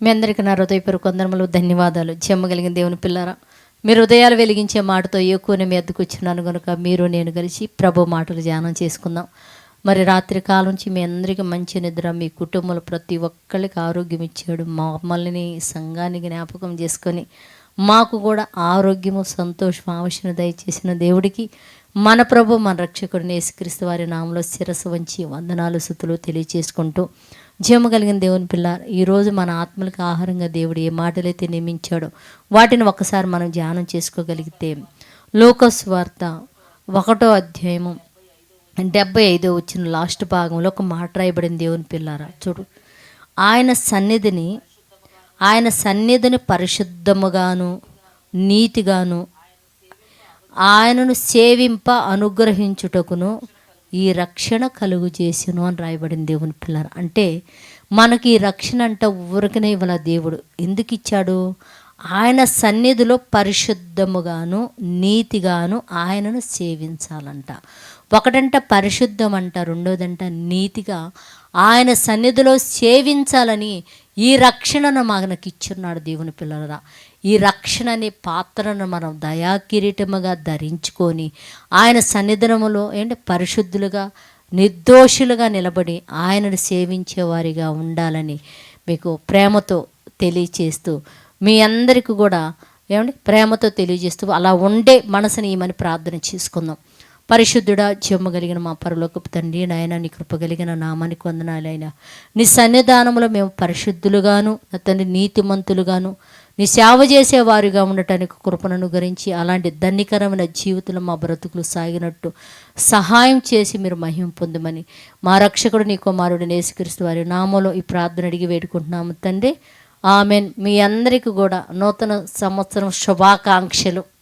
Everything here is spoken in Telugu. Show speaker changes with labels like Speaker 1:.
Speaker 1: మీ అందరికీ నా హృదయపూర్వక కొందరములు ధన్యవాదాలు. చెమ్మగలిగిన దేవుని పిల్లరా మీరు హృదయాలు వెలిగించే మాటతో ఎక్కువనే మీ వచ్చినాను కనుక మీరు నేను కలిసి ప్రభు మాటలు ధ్యానం చేసుకుందాం. మరి రాత్రి కాలం నుంచి మీ అందరికీ మంచి నిద్ర మీ కుటుంబంలో ప్రతి ఒక్కరికి ఆరోగ్యం ఇచ్చాడు మమ్మల్ని సంఘాన్ని జ్ఞాపకం చేసుకొని మాకు కూడా ఆరోగ్యము సంతోషం ఆవశ్యం దయచేసిన దేవుడికి మన ప్రభు మన రక్షకుడిని యేసుక్రీస్తు వారి నామంలో శిరస్సు వంచి వందనాలు సుతులు తెలియచేసుకుంటూ జీవము కలిగిన దేవుని పిల్ల ఈరోజు మన ఆత్మలకు ఆహారంగా దేవుడు ఏ మాటలైతే నియమించాడో వాటిని ఒక్కసారి మనం ధ్యానం చేసుకోగలిగితే లోకస్ వార్త ఒకటో అధ్యాయము డెబ్బై ఐదో వచ్చిన లాస్ట్ భాగంలో ఒక మాట రాయబడింది దేవుని పిల్లారా చూడు. ఆయన సన్నిధిని ఆయన సన్నిధిని పరిశుద్ధముగాను నీతిగాను ఆయనను సేవింప అనుగ్రహించుటకును ఈ రక్షణ కలుగు చేసిను అని రాయబడింది దేవుని పిల్లలు. అంటే మనకి ఈ రక్షణ అంట ఊరికనే ఇవ్వాల దేవుడు. ఎందుకు ఇచ్చాడు? ఆయన సన్నిధిలో పరిశుద్ధముగాను నీతిగాను ఆయనను సేవించాలంట. ఒకటంట పరిశుద్ధం అంట రెండోదంట నీతిగా ఆయన సన్నిధిలో సేవించాలని ఈ రక్షణను మనకి ఇచ్చున్నాడు దేవుని పిల్లలరా. ఈ రక్షణ అనే పాత్రను మనం దయాకిరీటముగా ధరించుకొని ఆయన సన్నిధనములో ఏంటి? పరిశుద్ధులుగా నిర్దోషులుగా నిలబడి ఆయనను సేవించేవారిగా ఉండాలని మీకు ప్రేమతో తెలియచేస్తూ మీ అందరికీ కూడా ఏమండి? ప్రేమతో తెలియజేస్తూ అలా ఉండే మనసుని ఈమని ప్రార్థన చేసుకుందాం. పరిశుద్ధుడ జీవము కలిగిన మా పరలోకపు తండ్రి నాయన నీ కృప కలిగిన నామానికి వందనాలైనా నీ సన్నిధానంలో మేము పరిశుద్ధులుగాను నా తండ్రి నీతిమంతులుగాను నీ సేవ చేసేవారిగా ఉండటానికి కృపణను గురించి అలాంటి ధన్యకరమైన జీవితంలో మా బ్రతుకులు సాగినట్టు సహాయం చేసి మీరు మహిమ పొందమని మా రక్షకుడు నీ కుమారుడు నేసుక్రీస్తు వారి నామలో ఈ ప్రార్థన అడిగి వేడుకుంటున్నాము తండ్రి. ఆమెన్. మీ అందరికీ కూడా నూతన సంవత్సరం శుభాకాంక్షలు.